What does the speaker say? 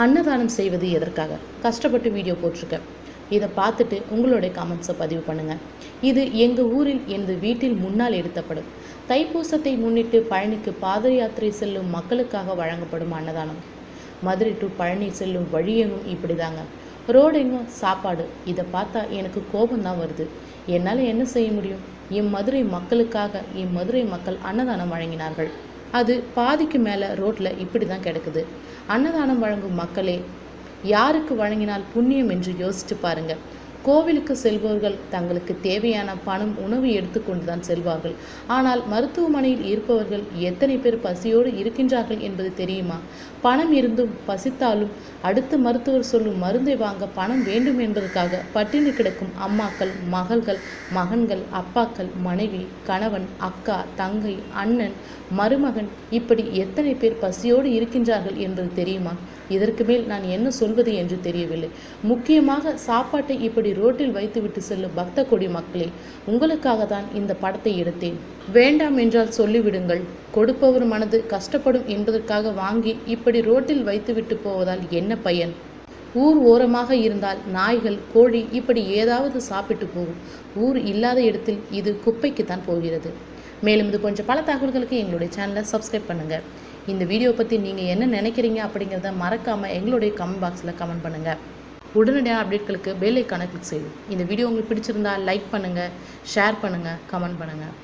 அன்னதானம் செய்வது எதற்காக? கஷ்டப்பட்டு வீடியோ போட்டிருக்கேன் இதை பார்த்துட்டு உங்களுடைய கமெண்ட்ஸை பதிவு பண்ணுங்கள் இது எங்கள் ஊரில் எனது வீட்டில் முன்னால் எடுத்தப்படும். தைப்பூசத்தை முன்னிட்டு பழனிக்கு பாத யாத்திரை செல்லும் மக்களுக்காக வழங்கப்படும் அன்னதானம். மதுரை டு பழனி செல்லும் வழியெங்கும் இப்படி தாங்க ரோடெங்கும் சாப்பாடு. இதை பார்த்தா எனக்கு கோபம் தான் வருது. என்னால் என்ன செய்ய முடியும்? என் மதுரை மக்களுக்காக என் மதுரை மக்கள் அன்னதானம் வழங்கினார்கள். அது பாதிக்கு மேலே ரோட்டில் இப்படி தான் கிடக்குது. அன்னதானம் வழங்கும் மக்களே யாருக்கு வழங்கினால் புண்ணியம் என்று யோசிச்சு பாருங்கள் கோவிலுக்கு செல்பவர்கள் தங்களுக்கு தேவையான பணம் உணவு எடுத்துக்கொண்டு தான் செல்வார்கள். ஆனால் மருத்துவமனையில் இருப்பவர்கள் எத்தனை பேர் பசியோடு இருக்கின்றார்கள் என்பது தெரியுமா? பணம் இருந்தும் பசித்தாலும் அடுத்து மருத்துவர் சொல்லும் மருந்தை வாங்க பணம் வேண்டும் என்பதற்காக பட்டினி கிடக்கும் அம்மாக்கள் மகள்கள் மகன்கள் அப்பாக்கள் மனைவி கணவன் அக்கா தங்கை அண்ணன் மருமகன் இப்படி எத்தனை பேர் பசியோடு இருக்கின்றார்கள் என்பது தெரியுமா? இதற்கு மேல் நான் என்ன சொல்வது என்று தெரியவில்லை. முக்கியமாக சாப்பாட்டை இப்படி ரோட்டில் வைத்துவிட்டு செல்லும் பக்த கொடி மக்களே உங்களுக்காக தான் இந்த படத்தை எடுத்தேன். வேண்டாம் என்றால் சொல்லிவிடுங்கள். கொடுப்பவர் மனது கஷ்டப்படும் என்பதற்காக வாங்கி இப்படி ரோட்டில் வைத்துவிட்டு போவதால் என்ன பயன்? ஊர் ஓரமாக இருந்தால் நாய்கள் கோழி இப்படி ஏதாவது சாப்பிட்டு போகும். ஊர் இல்லாத இடத்தில் இது குப்பைக்கு தான் போகிறது. மேலும் இது கொஞ்சம் பல தகவல்களுக்கு எங்களுடைய சேனலை சப்ஸ்கிரைப் பண்ணுங்கள் இந்த வீடியோ பற்றி நீங்கள் என்ன நினைக்கிறீங்க அப்படிங்கிறத மறக்காமல் எங்களுடைய கமெண்ட் பாக்ஸில் கமெண்ட் பண்ணுங்கள் உடனடியான அப்டேட்களுக்கு பெல் ஐக்கானை கிளிக் செய்யும் இந்த வீடியோ உங்களுக்கு பிடிச்சிருந்தா லைக் பண்ணுங்கள் ஷேர் பண்ணுங்கள் கமெண்ட் பண்ணுங்கள்